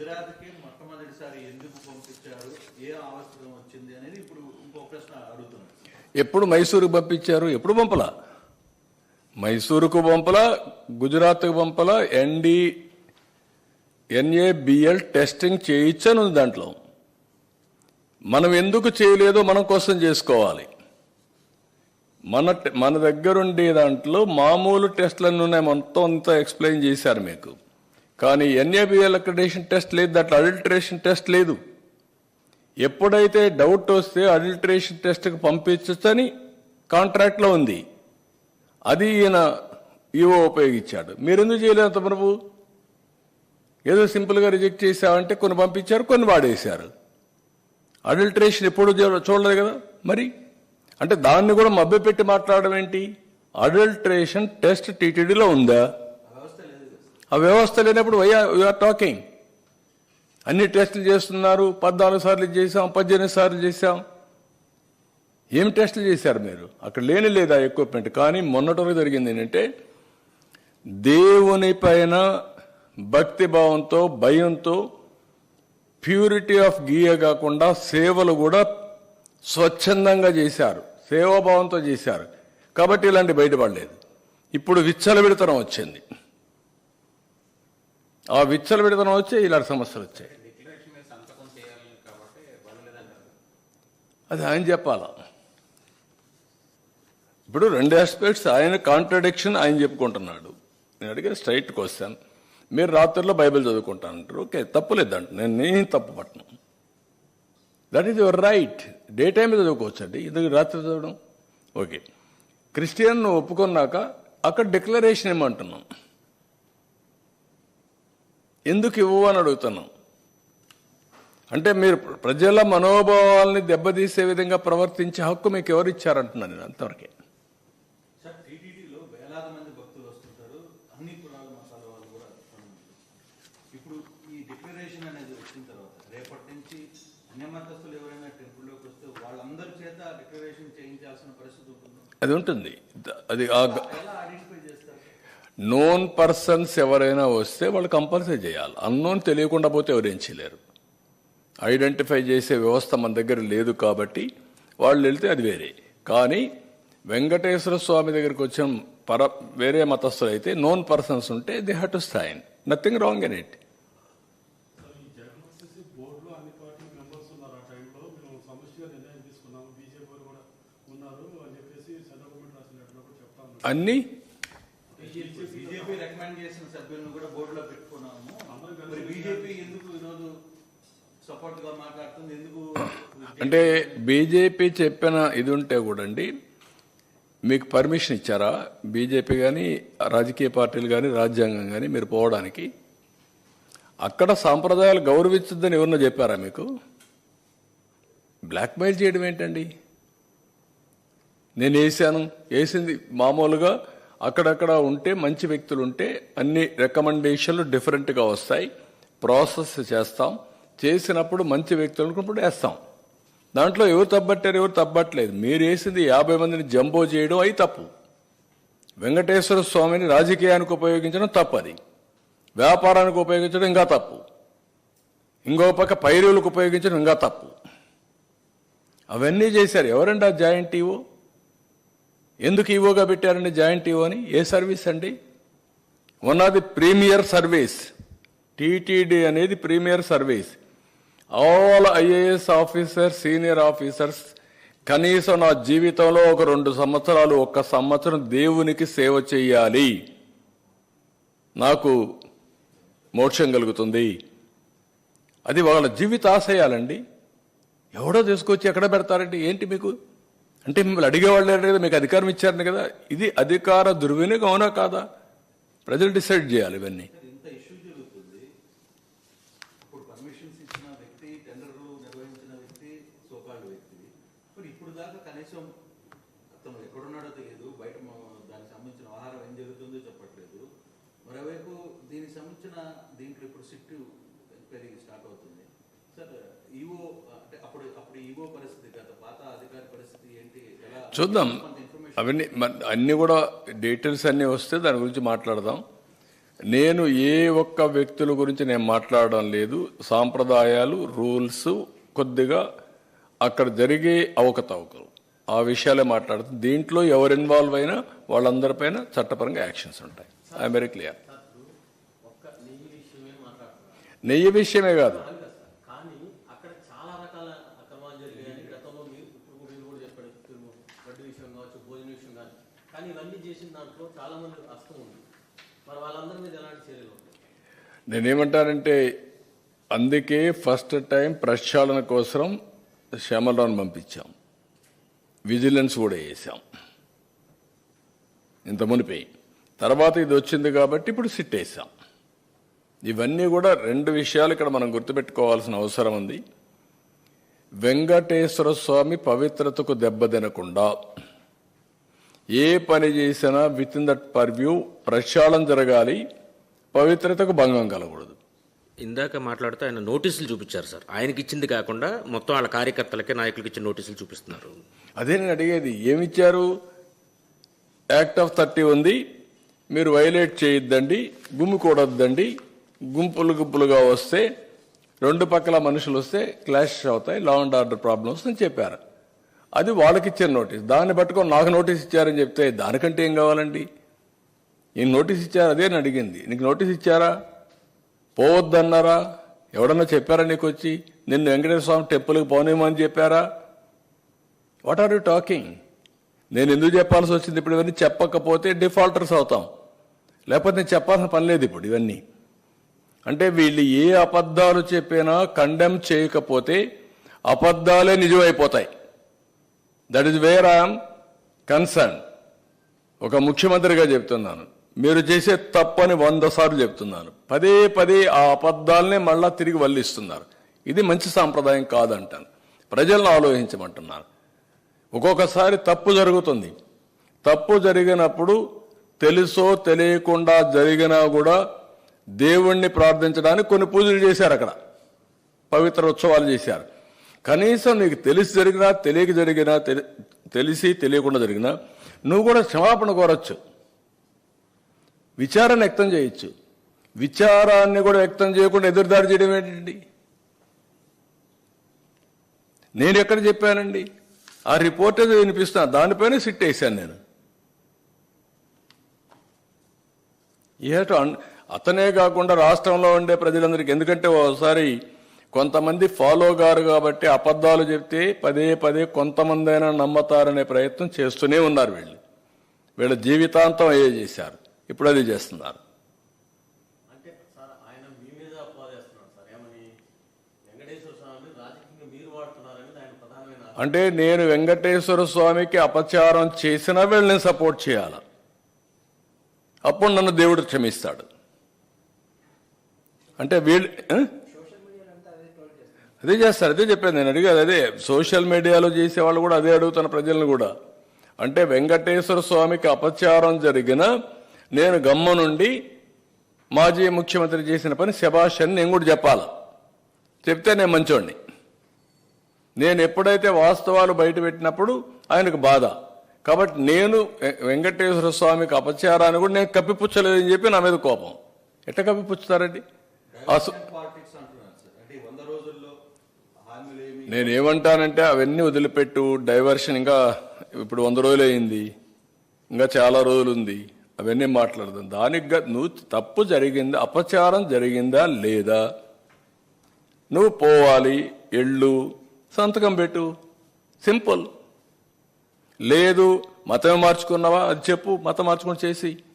గుజరాత్కి మొట్టమొదటిసారి ఎందుకు పంపించారు? ఏ అవసరం వచ్చింది అనేది ఇప్పుడు ఇంకో ప్రశ్న అడుగుతున్నాను. ఎప్పుడు మైసూరుకు పంపించారు? ఎప్పుడు పంపలా? మైసూరుకు పంపలా గుజరాత్కు పంపలా ఎన్డి ఎన్ఏబిఎల్ టెస్టింగ్ చేయించను ఉంది దాంట్లో. మనం ఎందుకు చేయలేదో మనం కోసం చేసుకోవాలి. మన మన మన దగ్గరుండే దాంట్లో మామూలు టెస్టులన్నీ ఉన్నాయి. మొత్తం అంతా ఎక్స్ప్లెయిన్ చేశారు మీకు. కానీ ఎన్ఏబిఎల్ అక్రిడేషన్ టెస్ట్ లేదు దాంట్లో అడల్టరేషన్ టెస్ట్ లేదు. ఎప్పుడైతే డౌట్ వస్తే అడల్టరేషన్ టెస్ట్కి పంపించని కాంట్రాక్ట్లో ఉంది. అది ఈయన ఈవో ఉపయోగించాడు. మీరెందుకు చేయలేదు అంత ప్రభు ఏదో సింపుల్గా రిజెక్ట్ చేసామంటే కొన్ని పంపించారు కొన్ని వాడేశారు. అడల్టరేషన్ ఎప్పుడు చూడలేదు కదా మరి? అంటే దాన్ని కూడా మభ్యపెట్టి మాట్లాడడం ఏంటి? అడల్టరేషన్ టెస్ట్ టీటీడీలో ఉందా? ఆ వ్యవస్థ లేనప్పుడు యూఆర్ టాకింగ్ అన్ని టెస్టులు చేస్తున్నారు పద్నాలుగు సార్లు చేసాం పద్దెనిమిది సార్లు చేశాం. ఏం టెస్టులు చేశారు మీరు? అక్కడ లేని లేదా ఎక్విప్మెంట్ కానీ మొన్నటి వరకు జరిగింది ఏంటంటే దేవుని పైన భక్తి భావంతో భయంతో ప్యూరిటీ ఆఫ్ గీయ కాకుండా సేవలు కూడా స్వచ్ఛందంగా చేశారు. సేవాభావంతో చేశారు. కాబట్టి ఇలాంటి బయటపడలేదు. ఇప్పుడు విచ్చలవిడతనం వచ్చింది. ఆ విచ్చల విడతనం వచ్చి ఇలాంటి సమస్యలు వచ్చాయి. అది ఆయన చెప్పాలా. ఇప్పుడు రెండు ఆస్పెక్ట్స్ ఆయన కాంట్రడిక్షన్ ఆయన చెప్పుకుంటున్నాడు. నేను అడిగే స్ట్రైట్ క్వశ్చన్ మీరు రాత్రిలో బైబిల్ చదువుకుంటానంటారు. ఓకే తప్పులేదంట. నేను నేను తప్పు పట్టను. That is your right day time చదువుకోవచ్చు అండి ఎందుకు రాత్రి చదవడం? ఓకే. క్రిస్టియన్ ఒప్పుకున్నాక అక్కడ డిక్లరేషన్ ఏమంటున్నాం? ఎందుకు ఇవ్వు అని అడుగుతున్నాం అంటే మీరు ప్రజల మనోభావాల్ని దెబ్బతీసే విధంగా ప్రవర్తించే హక్కు మీకు ఎవరు ఇచ్చారంటున్నాను నేను అంతవరకే. అది ఉంటుంది. అది ఆ గ- ఎలా ఐడెంటిఫై చేస్తారు నోన్ పర్సన్స్ ఎవరైనా వస్తే వాళ్ళు కంపల్సరీ చేయాలి. అన్నోన్ తెలియకుండా పోతే ఎవరేం చేయలేరు. ఐడెంటిఫై చేసే వ్యవస్థ మన దగ్గర లేదు కాబట్టి వాళ్ళు వెళ్తే అది వేరే. కానీ వెంకటేశ్వర స్వామి దగ్గరికి వచ్చిన పర వేరే మతస్థులు అయితే నోన్ పర్సన్స్ ఉంటే they have to sign nothing wrong in it అన్నీ బీజేపీ రికమెండ్ చేసిన సభ్యులను కూడా బోర్డులో పెట్టుకున్నాము. మరి బీజేపీ ఎందుకు ఈరోజు సపోర్ట్గా మాట్లాడుతుంది? ఎందుకు అంటే బీజేపీ చెప్పిన ఇది ఉంటే కూడా అండి మీకు పర్మిషన్ ఇచ్చారా? బీజేపీ కానీ రాజకీయ పార్టీలు కానీ రాజ్యాంగం కానీ మీరు పోవడానికి? అక్కడ సాంప్రదాయాలు గౌరవించద్దని ఎవరన్నా చెప్పారా మీకు? బ్లాక్మెయిల్ చేయడం ఏంటండి? నేను వేసాను వేసింది మామూలుగా అక్కడక్కడ ఉంటే మంచి వ్యక్తులు ఉంటే అన్ని రికమెండేషన్లు డిఫరెంట్గా వస్తాయి. ప్రాసెస్ చేస్తాం. చేసినప్పుడు మంచి వ్యక్తులు అనుకున్నప్పుడు వేస్తాం. దాంట్లో ఎవరు తప్పట్టారు ఎవరు తప్పట్లేదు. మీరు వేసింది యాభై మందిని జంబో చేయడం అయి తప్పు. వెంకటేశ్వర స్వామిని రాజకీయానికి ఉపయోగించడం తప్పు అది. వ్యాపారానికి ఉపయోగించడం ఇంకా తప్పు. ఇంకో పక్క పైరువులకు ఉపయోగించడం ఇంకా తప్పు. అవన్నీ చేశారు. ఎవరండి ఆ జాయింట్ ఈవో? ఎందుకు ఈవోగా పెట్టారండి జాయింట్ ఈవో అని? ఏ సర్వీస్ అండి? One of the premier service TTD అనేది premier service all IAS officer senior officers కనీసం నా జీవితంలో ఒక రెండు సంవత్సరాలు ఒక్క సంవత్సరం దేవునికి సేవ చేయాలి. నాకు మోక్షం కలుగుతుంది. అది వాళ్ళ జీవిత ఆశయాలండి ఎవడో తీసుకొచ్చి ఎక్కడ పెడతారండి? ఏంటి మీకు? అంటే మిమ్మల్ని అడిగేవాళ్ళు కదా మీకు అధికారం ఇచ్చారని కదా. ఇది అధికార దుర్వినియోగం అవునా కాదా? ప్రజలు డిసైడ్ చేయాలి ఇవన్నీ. ఇంత జరుగుతుంది. పర్మిషన్స్ ఇచ్చిన వ్యక్తి టెండర్లు నిర్వహించిన వ్యక్తి వ్యక్తి. ఇప్పుడు దాకా కనీసం ఎక్కడున్నాడో తెలియదు. బయట దానికి సంబంధించిన ఆహారం ఏం జరుగుతుందో చెప్పట్లేదు. మరోవైపు దీనికి సంబంధించిన దీంట్లో ఇప్పుడు సిట్ పెరిగి స్టార్ట్ అవుతుంది. చూద్దాం. అవన్నీ అన్ని కూడా డీటెయిల్స్ అన్నీ వస్తే దాని గురించి మాట్లాడదాం. నేను ఏ ఒక్క వ్యక్తుల గురించి నేను మాట్లాడడం లేదు. సాంప్రదాయాలు రూల్స్ కొద్దిగా అక్కడ జరిగే అవకతవకలు. ఆ విషయాలే మాట్లాడుతుంది దీంట్లో ఎవరు ఇన్వాల్వ్ అయినా వాళ్ళందరిపైన చట్టపరంగా యాక్షన్స్ ఉంటాయి. ఐ వెరీ క్లియర్ నెయ్యి విషయమే కాదు కాదు కదా సార్ కానీ అక్కడ చాలా రకాల అక్రమాలు జరిగాయని గతంలో మీరు ఇప్పుడు మీరు కూడా చెప్పారు ఇప్పుడు వడ్డీ విషయం కావచ్చు భోజన విషయం కావచ్చు కానీ ఇవన్నీ చేసిన దాంట్లో చాలా మంది హస్తం ఉంది. మరి వాళ్ళందరి మీద ఎలాంటి చర్యలు నేనేమంటానంటే అందుకే ఫస్ట్ టైం ప్రక్షాళన కోసం శ్యామలరావుని పంపించాం. విజిలెన్స్ కూడా వేసాం. ఇంత మునిపోయి తర్వాత ఇది వచ్చింది కాబట్టి ఇప్పుడు సిట్ వేసాం. ఇవన్నీ కూడా రెండు విషయాలు ఇక్కడ మనం గుర్తుపెట్టుకోవాల్సిన అవసరం ఉంది. వెంకటేశ్వర స్వామి పవిత్రతకు దెబ్బతినకుండా ఏ పని చేసినా విత్ ఇన్ దట్ పర్వ్యూ ప్రక్షాళన జరగాలి పవిత్రతకు భంగం కలగకూడదు. ఇందాక మాట్లాడుతూ ఆయన నోటీసులు చూపించారు సార్. ఆయనకి ఇచ్చింది కాకుండా మొత్తం వాళ్ళ కార్యకర్తలకే నాయకులకి ఇచ్చిన నోటీసులు చూపిస్తున్నారు. అదే నేను అడిగేది ఏమిచ్చారు? యాక్ట్ ఆఫ్ థర్టీ ఉంది మీరు వైలేట్ చేయొద్దండి గుమ్మికూడొద్దండి గుంపులు గుంపులుగా వస్తే రెండు పక్కల మనుషులు వస్తే క్లాష్ అవుతాయి లా అండ్ ఆర్డర్ ప్రాబ్లమ్స్ అని చెప్పారు. అది వాళ్ళకి ఇచ్చిన నోటీస్. దాన్ని పట్టుకొని నాకు నోటీస్ ఇచ్చారని చెప్తే దానికంటే ఏం కావాలండి? నేను నోటీస్ ఇచ్చారు? అదే అని అడిగింది. నీకు నోటీస్ ఇచ్చారా? పోవద్దన్నారా? ఎవడన్నా చెప్పారా నీకు వచ్చి నిన్ను వెంకటేశ్వర స్వామి టెంపుల్కి పోనేమని చెప్పారా? వాట్ ఆర్ యూ టాకింగ్ నేను ఎందుకు చెప్పాల్సి వచ్చింది? ఇప్పుడు ఇవన్నీ చెప్పకపోతే డిఫాల్టర్స్ అవుతాం. లేకపోతే నేను చెప్పాల్సిన పని లేదు ఇప్పుడు ఇవన్నీ. అంటే వీళ్ళు ఏ అబద్ధాలు చెప్పినా కండెమ్ చేయకపోతే అబద్ధాలే నిజమైపోతాయి. That is where I'm concern ఒక ముఖ్యమంత్రిగా చెప్తున్నాను. మీరు చేసే తప్పని వంద సార్లు చెప్తున్నాను. పదే పదే ఆ అబద్ధాలనే మళ్ళా తిరిగి వల్లిస్తున్నారు. ఇది మంచి సాంప్రదాయం కాదంటాను. ప్రజలను ఆలోచించమంటున్నాను ఒక్కొక్కసారి తప్పు జరుగుతుంది. తప్పు జరిగినప్పుడు తెలుసో తెలియకుండా జరిగినా కూడా దేవుణ్ణి ప్రార్థించడానికి కొన్ని పూజలు చేశారు అక్కడ. పవిత్ర ఉత్సవాలు చేశారు. కనీసం నీకు తెలిసి జరిగినా తెలియక జరిగినా తెలిసి తెలియకుండా జరిగినా నువ్వు కూడా క్షమాపణ కోరచ్చు. విచారాన్ని వ్యక్తం చేయొచ్చు. విచారాన్ని కూడా వ్యక్తం చేయకుండా ఎదురుదాడి చేయడం ఏంటండి? నేను ఎక్కడ చెప్పానండి? ఆ రిపోర్ట్ ఏదో వినిపిస్తున్నా దానిపైన సిట్ వేసాను నేను. ఏటో అన్- అతనే కాకుండా రాష్ట్రంలో ఉండే ప్రజలందరికీ ఎందుకంటే ఒకసారి కొంతమంది ఫాలో గారు కాబట్టి అబద్ధాలు చెప్తే పదే పదే కొంతమంది అయినా నమ్మతారనే ప్రయత్నం చేస్తూనే ఉన్నారు వీళ్ళు. వీళ్ళ జీవితాంతం అయ్యే చేశారు. ఇప్పుడు అది చేస్తున్నారు. అంటే నేను వెంకటేశ్వర స్వామికి అపచారం చేసినా వీళ్ళని సపోర్ట్ చేయాలి? అప్పుడు నన్ను దేవుడు క్షమిస్తాడు. అంటే వీళ్ళు? అదే చేస్తారు అదే చెప్పాను నేను అడిగేది అదే సోషల్ మీడియాలో చేసే వాళ్ళు కూడా అదే అడుగుతున్న ప్రజలను కూడా. అంటే వెంకటేశ్వర స్వామికి అపచారం జరిగిన నేను గమ్మ నుండి మాజీ ముఖ్యమంత్రి చేసిన పని శభాష్ అని నేను కూడా చెప్పాలి. చెప్తే నేను మంచోడిని నేను ఎప్పుడైతే వాస్తవాలు బయట పెట్టినప్పుడు ఆయనకు బాధ. కాబట్టి నేను వెంకటేశ్వర స్వామికి అపచారాన్ని కూడా నేను కప్పిపుచ్చలేదని చెప్పి నా మీద కోపం. ఎట్ట కప్పిపుచ్చుతారండి? అసలు నేనేమంటానంటే నేను ఏమంటానంటే అవన్నీ వదిలిపెట్టు డైవర్షన్ ఇంకా ఇప్పుడు వంద రోజులు అయింది ఇంకా చాలా రోజులు ఉంది అవన్నీ మాట్లాడదాం. దానికి నువ్వు తప్పు జరిగిందా అపచారం జరిగిందా లేదా? నువ్వు పోవాలి ఎళ్ళు సంతకం పెట్టు. సింపుల్. లేదు మతమే మార్చుకున్నావా? అది చెప్పు మతం మార్చుకొని చేసి.